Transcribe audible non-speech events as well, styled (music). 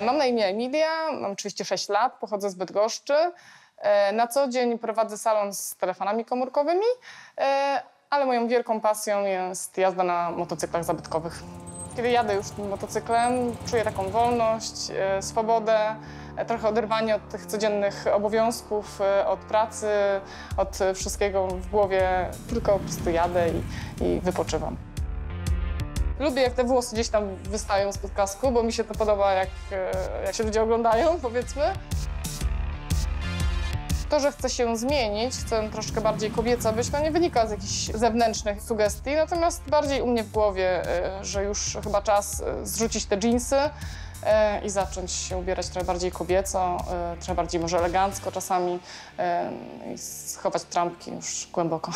Mam na imię Emilia, mam 36 lat, pochodzę z Bydgoszczy. E, Na co dzień prowadzę salon z telefonami komórkowymi, e, ale moją wielką pasją jest jazda na motocyklach zabytkowych. Kiedy jadę już tym motocyklem, czuję taką wolność, e, swobodę, e, trochę oderwanie od tych codziennych obowiązków, e, od pracy, od wszystkiego w głowie. Tylko po prostu jadę i, i wypoczywam. Lubię, jak te włosy gdzieś tam wystają spod kasku, bo mi się to podoba, jak, jak się ludzie oglądają, (laughs) powiedzmy. To, że chcę się zmienić, chcę troszkę bardziej kobieca być, to nie wynika z jakichś zewnętrznych sugestii, natomiast bardziej u mnie w głowie, e, że już chyba czas e, zrzucić te dżinsy e, i zacząć się ubierać trochę bardziej kobieco, trochę bardziej może elegancko czasami i schować trampki już głęboko.